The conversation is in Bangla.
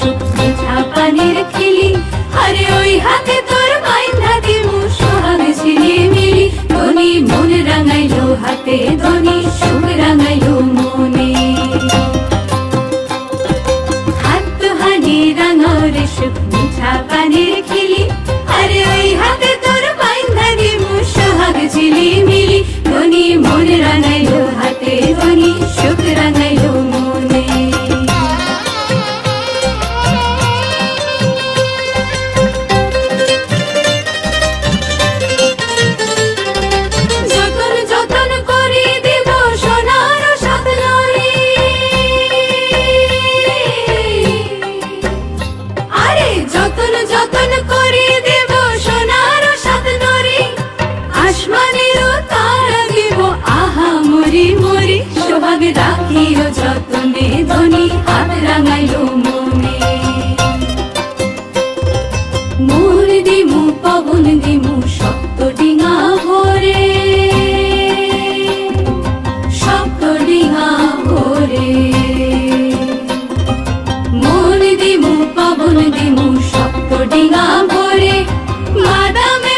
সত্যি ঝাপানের আরে ওই হাতে তোর বাইন্ধা দিমু মিলি। ধনি মন রাঙাইলো হাতে ধনি, সুখ রাঙাইলো মনে। হাত হানি রাঙাও রে খেলি। আরে ওই হাতে তোর বাইন্ধা দিমু, সোহাগে ছিলি মিলি। যতন আহা মরি মরি। সোহাগ রাখিও যতনে ধনি, হাত রাঙাইল মনে। মোর দিমু, পবন দিমু, সপ্ত ডিঙ দিমু সপ্ত ডিঙা ভরে। মাদামে